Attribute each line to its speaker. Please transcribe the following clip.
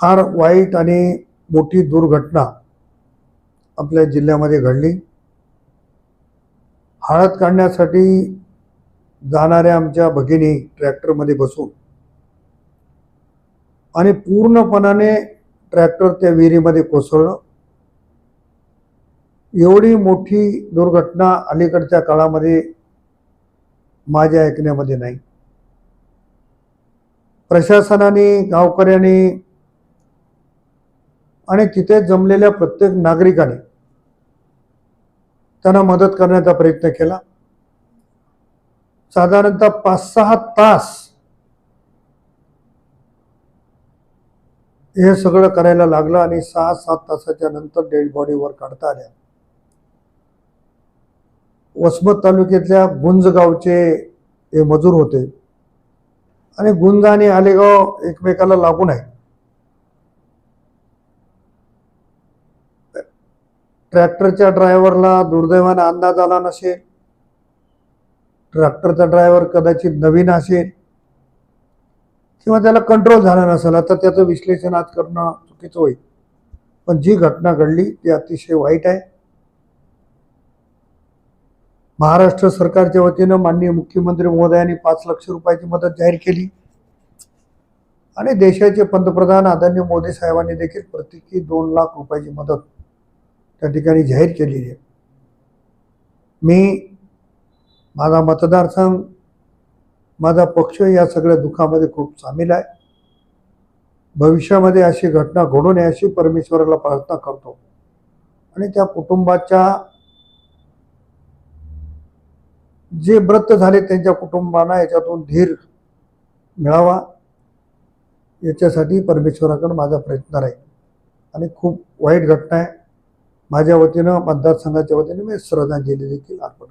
Speaker 1: फार वाईट आणि मोठी दुर्घटना आपल्या जिल्ह्यामध्ये घडली. हळद काढण्यासाठी जाणाऱ्या आमच्या भगिनी ट्रॅक्टरमध्ये बसून आणि पूर्णपणाने ट्रॅक्टर त्या विहिरीमध्ये कोसळलं. एवढी मोठी दुर्घटना अलीकडच्या काळामध्ये माझ्या ऐकण्यामध्ये नाही. प्रशासनाने गावकऱ्यांनी आणि तिथे जमलेल्या प्रत्येक नागरिकाने त्यांना मदत करण्याचा प्रयत्न केला. साधारणतः पाच सहा तास हे सगळं करायला लागलं आणि सहा सात तासाच्या नंतर डेड बॉडीवर काढता आल्या. वसमत तालुक्यातल्या गुंज गावचे हे मजूर होते. आणि गुंज आणि आलेगाव एकमेकाला लागून आहे ट्रॅक्टरच्या ड्रायव्हरला दुर्दैवाने अंदाज आला नसेल. ट्रॅक्टरचा ड्रायव्हर कदाचित नवीन असेल किंवा त्याला कंट्रोल झाला नसेल आता त्याचं विश्लेषण आज करणं चुकीचं होईल. पण जी घटना घडली ती अतिशय वाईट आहे. महाराष्ट्र सरकारच्या वतीनं माननीय मुख्यमंत्री महोदयांनी पाच लक्ष रुपयाची मदत जाहीर केली. आणि देशाचे पंतप्रधान आदरणीय मोदी साहेबांनी देखील प्रत्येकी दोन लाख रुपयाची मदत त्या ठिकाणी जाहीर केलेली आहे. मी माझा मतदारसंघ माझा पक्ष या सगळ्या दुःखामध्ये खूप सामील आहे. भविष्यामध्ये अशी घटना घडू नये अशी परमेश्वराला प्रार्थना करतो. आणि त्या कुटुंबाच्या जे व्रत झाले त्यांच्या कुटुंबांना याच्यातून धीर मिळावा याच्यासाठी परमेश्वराकडे माझा प्रयत्न राहील. आणि खूप वाईट घटना आहे. माझ्या वतीनं मतदारसंघाच्या वतीने मी श्रद्धांजली देखील अर्पण